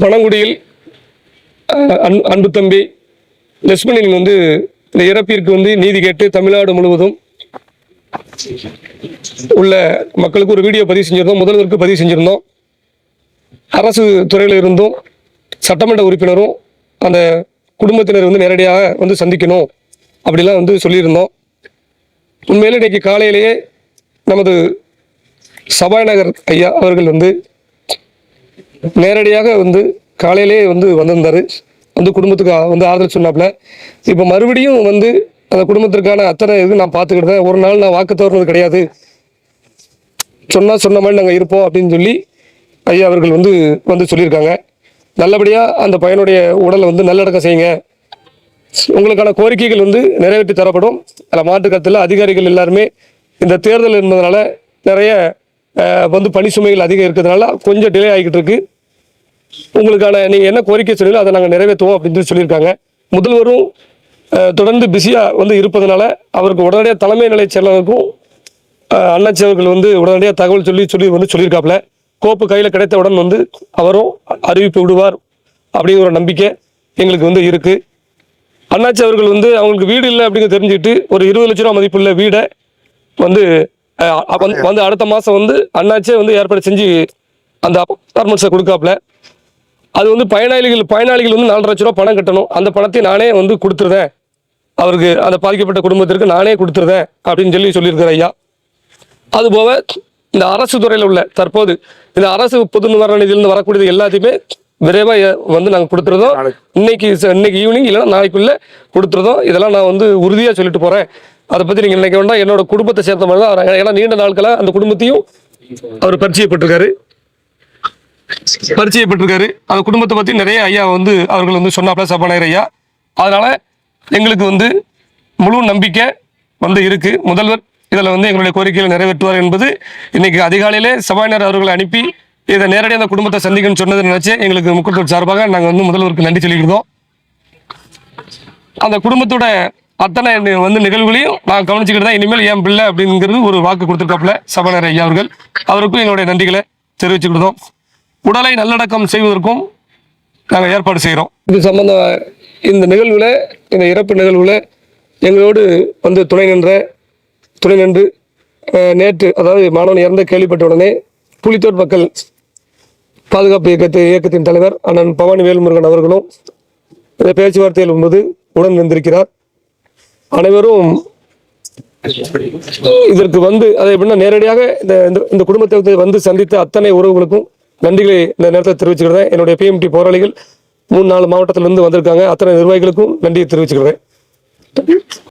பனங்குடியில் an- அன்பு தம்பி லட்சுமணன் வந்து இந்த இறப்பிற்கு வந்து நீதி கேட்டு தமிழ்நாடு முழுவதும் உள்ள மக்களுக்கு ஒரு வீடியோ பதிவு செஞ்சிருந்தோம். முதல்வருக்கு பதிவு செஞ்சிருந்தோம். அரசு துறையில் இருந்தும் சட்டமன்ற உறுப்பினரும் அந்த குடும்பத்தினர் வந்து நேரடியாக வந்து சந்திக்கணும் அப்படிலாம் வந்து சொல்லியிருந்தோம். உண்மையிலே இன்னைக்கு காலையிலேயே நமது சபாநாயகர் ஐயா அவர்கள் வந்து நேரடியாக வந்து காலையிலே வந்து வந்திருந்தார். வந்து குடும்பத்துக்கு வந்து ஆறுதல் சொன்னாப்புல. இப்போ மறுபடியும் வந்து அந்த குடும்பத்திற்கான அத்தனை இது நான் பார்த்துக்கிட்டேன் ஒரு நாள் நான் வாக்கு தவறுனது கிடையாது. சொன்னால் சொன்ன மாதிரி நாங்கள் இருப்போம் அப்படின்னு சொல்லி ஐயா அவர்கள் வந்து வந்து சொல்லியிருக்காங்க. நல்லபடியாக அந்த பையனுடைய உடலை வந்து நல்லடக்கம் செய்யுங்க. உங்களுக்கான கோரிக்கைகள் வந்து நிறைவேற்றி தரப்படும். அதில் மாற்றுக்கத்தில் அதிகாரிகள் எல்லாருமே இந்த தேர்தல் இருந்ததுனால நிறைய வந்து பணி சுமைகள் அதிகம் இருக்கிறதுனால கொஞ்சம் டிலே ஆகிக்கிட்டு இருக்குது உங்களுக்கான நீங்கள் என்ன கோரிக்கை சொன்னீங்களோ அதை நாங்கள் நிறைவேற்றுவோம் அப்படின்னு சொல்லி சொல்லியிருக்காங்க. முதல்வரும் தொடர்ந்து பிஸியாக வந்து இருப்பதனால அவருக்கு உடனடியாக தலைமை நிலை செயலருக்கும் அண்ணாச்சி அவர்கள் வந்து உடனடியாக தகவல் சொல்லி சொல்லி வந்து சொல்லியிருக்காப்புல. கோப்பு கையில் கிடைத்தவுடன் வந்து அவரும் அறிவிப்பு விடுவார் அப்படிங்கிற ஒரு நம்பிக்கை எங்களுக்கு வந்து இருக்குது அண்ணாச்சி அவர்கள் வந்து அவங்களுக்கு வீடு இல்லை அப்படின்னு தெரிஞ்சுக்கிட்டு ஒரு இருபது லட்ச ரூபா மதிப்புள்ள வீடை வந்து வந்து- அடுத்த மாதம் வந்து அண்ணாச்சே வந்து ஏற்பாடு செஞ்சு அந்த அப்பார்ட்மெண்ட்ஸை கொடுக்காப்புல. அது வந்து பயனாளிகள் பயனாளிகள் வந்து நாலரை லட்ச ரூபா பணம் கட்டணும். அந்த பணத்தை நானே வந்து கொடுத்துருதேன் அவருக்கு அந்த பாதிக்கப்பட்ட குடும்பத்திற்கு நானே கொடுத்துருதேன் அப்படின்னு சொல்லி சொல்லியிருக்கிற ஐயா. அதுபோக இந்த அரசு துறையில் உள்ள தற்போது இந்த அரசு பொது நிவாரண நிதியிலிருந்து வரக்கூடியது எல்லாத்தையுமே விரைவாக வந்து நாங்கள் கொடுத்துருதோம் இன்னைக்கு இன்னைக்கு ஈவினிங் இல்லைன்னா நாளைக்குள்ள கொடுத்துருதோம் இதெல்லாம் நான் வந்து உறுதியாக சொல்லிட்டு போகிறேன் அதை பற்றி நீங்கள் நினைக்க வேண்டாம். என்னோட குடும்பத்தை சேர்ந்த மாதிரி தான். ஏன்னா நீண்ட நாட்களாக அந்த குடும்பத்தையும் அவர் பரிச்சயப்பட்டிருக்காரு. பரிச்சயப்பட்டிருக்காரு. அந்த குடும்பத்தை பற்றி நிறைய ஐயா வந்து அவர்கள் வந்து சொன்னாப்ல சபாநாயகர் ஐயா. அதனால எங்களுக்கு வந்து முழு நம்பிக்கை வந்து இருக்கு. முதல்வர் இதில் வந்து எங்களுடைய கோரிக்கைகளை நிறைவேற்றுவார் என்பது இன்னைக்கு அதிகாலையிலே சபாநாயகர் அவர்களை அனுப்பி இதை நேரடியாக அந்த குடும்பத்தை சந்திக்கணும்னு சொன்னதை நினைச்சு எங்களுக்கு முக்கூட்டர் சார்பாக நாங்கள் வந்து முதல்வருக்கு நன்றி சொல்லியிருந்தோம் அந்த குடும்பத்தோட அத்தனை வந்து நிகழ்வுகளையும் நான் கவனிச்சுக்கிட்டு தான் இனிமேல் என் பிள்ளை அப்படிங்கிறது ஒரு வாக்கு கொடுத்துருக்காப்புல சபாநாயகர் ஐயா அவர்கள். அவருக்கும் எங்களுடைய நன்றிகளை தெரிவிச்சுக்கிட்டோம் உடலை நல்லடக்கம் செய்வதற்கும் நாங்கள் ஏற்பாடு செய்கிறோம். இது சம்பந்த இந்த நிகழ்வில் இந்த இறப்பு நிகழ்வில் எங்களோடு வந்து துணை நின்ற துணை நின்று நேற்று அதாவது மாணவன் இறந்த கேள்விப்பட்ட உடனே புலித்தோட் மக்கள் பாதுகாப்பு இயக்கத்து இயக்கத்தின் தலைவர் அண்ணன் பவானி வேல்முருகன் அவர்களும் இந்த பேச்சுவார்த்தையில் போது உடன் வந்திருக்கிறார் அனைவரும் இதற்கு வந்து அதை எப்படின்னா நேரடியாக இந்த இந்த- இந்த குடும்பத்தை வந்து சந்தித்த அத்தனை உறவுகளுக்கும் நன்றிகளை இந்த நேரத்தில் தெரிவிச்சுக்கிறேன். என்னுடைய பிஎம்டி போராளிகள் மூணு நாலு மாவட்டத்திலிருந்து வந்திருக்காங்க. அத்தனை நிர்வாகிகளுக்கும் நன்றியை தெரிவிச்சுக்கிறேன்.